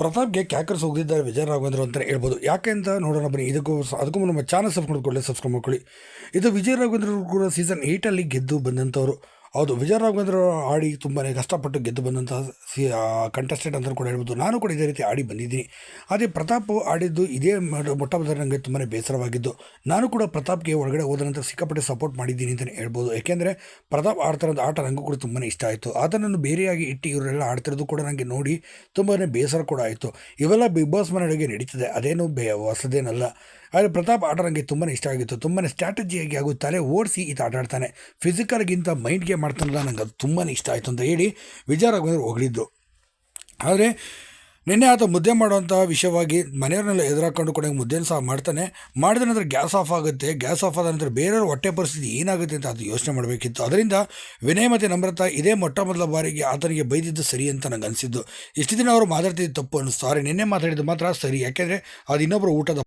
ಪ್ರತಾಪ್ಗೆ ಕ್ಯಾಕರ್ಸ್ ಹೋಗಿದ್ದಾರೆ ವಿಜಯ ರಾಘವೇಂದ್ರ ಅಂತ ಹೇಳ್ಬೋದು. ಯಾಕೆ ಅಂತ ನೋಡೋಣ ಬನ್ನಿ. ಇದಕ್ಕೂ ಅದಕ್ಕೂ ನಮ್ಮ ಚಾನಲ್ ಸಬ್ಸ್ಕ್ರೈಬ್ ಮಾಡ್ಕೊಳ್ಳಿ ಸಬ್ಸ್ಕ್ರೈಬ್ ಮಾಡ್ಕೊಳ್ಳಿ. ಇದು ವಿಜಯ ರಾಘವೇಂದ್ರ ಕೂಡ ಸೀಸನ್ ಏಯ್ಟಲ್ಲಿ ಗೆದ್ದು ಬಂದಂಥವ್ರು. ಹೌದು, ವಿಜಯ ರಾಘವೇಂದ್ರ ಅವರು ಆಡಿ ತುಂಬಾ ಕಷ್ಟಪಟ್ಟು ಗೆದ್ದು ಬಂದಂತಹ ಸಿ ಕಂಟೆಸ್ಟೆಂಟ್ ಅಂತ ಕೂಡ ಹೇಳ್ಬೋದು. ನಾನು ಕೂಡ ಇದೇ ರೀತಿ ಆಡಿ ಬಂದಿದ್ದೀನಿ. ಅದೇ ಪ್ರತಾಪ್ ಆಡಿದ್ದು ಇದೇ ಮೊಟ್ಟ ಮೊದಲು ನನಗೆ ತುಂಬಾ ಬೇಸರವಾಗಿದ್ದು. ನಾನು ಕೂಡ ಪ್ರತಾಪ್ಗೆ ಒಳಗಡೆ ಹೋದ ನಂತರ ಸಿಕ್ಕಾಪಟ್ಟೆ ಸಪೋರ್ಟ್ ಮಾಡಿದ್ದೀನಿ ಅಂತಲೇ ಹೇಳ್ಬೋದು. ಏಕೆಂದರೆ ಪ್ರತಾಪ್ ಆಡ್ತಿರೋದು ಆಟ ನನಗೂ ಕೂಡ ತುಂಬಾ ಇಷ್ಟ ಆಯಿತು. ಅದನ್ನು ಬೇರೆಯಾಗಿ ಇಟ್ಟು ಇವರೆಲ್ಲ ಆಡ್ತಿರೋದು ಕೂಡ ನನಗೆ ನೋಡಿ ತುಂಬಾ ಬೇಸರ ಕೂಡ ಆಯಿತು. ಇವೆಲ್ಲ ಬಿಗ್ ಬಾಸ್ ಮನೆಯೊಳಗೆ ನಡೀತದೆ. ಅದೇನು ಬೇ, ಹೊಸದೇನಲ್ಲ. ಆದರೆ ಪ್ರತಾಪ್ ಆಟ ನನಗೆ ತುಂಬಾ ಇಷ್ಟ ಆಗಿತ್ತು. ತುಂಬಾ ಸ್ಟ್ರಾಟಜಿಯಾಗಿ ಹಾಗೂ ತಲೆ ಓಡಿಸಿ ಈತ ಆಟ ಆಡ್ತಾನೆ. ಫಿಸಿಕಲ್ಗಿಂತ ಮೈಂಡ್ ಗೇಮ್ ಮಾಡ್ತಾನಲ್ಲ ನಂಗೆ ಅದು ತುಂಬಾ ಇಷ್ಟ ಆಯಿತು ಅಂತ ಹೇಳಿ ವಿಜಯ ರಾಘವೇಂದ್ರ ಹೊಗಳಿದ್ದು ಆದರೆ ನಿನ್ನೆ ಆತ ಮುದ್ದೆ ಮಾಡುವಂಥ ವಿಷಯವಾಗಿ ಮನೆಯವ್ರನ್ನೆಲ್ಲ ಎದುರಾಕೊಂಡು ಕೂಡ ಮುದ್ದೆನ ಸಹ ಮಾಡ್ತಾನೆ. ಮಾಡಿದ ನಂತರ ಗ್ಯಾಸ್ ಆಫ್ ಆಗುತ್ತೆ. ಗ್ಯಾಸ್ ಆಫ್ ಆದ ನಂತರ ಬೇರೆಯವ್ರ ಹೊಟ್ಟೆ ಪರಿಸ್ಥಿತಿ ಏನಾಗುತ್ತೆ ಅಂತ ಅದು ಯೋಚನೆ ಮಾಡಬೇಕಿತ್ತು. ಅದರಿಂದ ವಿನಯ ಮತ್ತು ನಮ್ರತಾ ಇದೇ ಮೊಟ್ಟ ಮೊದಲ ಬಾರಿಗೆ ಆತನಿಗೆ ಬೈದಿದ್ದು ಸರಿ ಅಂತ ನನಗೆ ಅನಿಸಿದ್ದು. ಇಷ್ಟು ದಿನ ಅವರು ಮಾತಾಡ್ತಿದ್ದು ತಪ್ಪು ಅನ್ನಿಸ್ತು. ಆದರೆ ನಿನ್ನೆ ಮಾತಾಡಿದ್ದು ಮಾತ್ರ ಸರಿ. ಯಾಕೆಂದರೆ ಅದು ಇನ್ನೊಬ್ಬರು ಊಟದ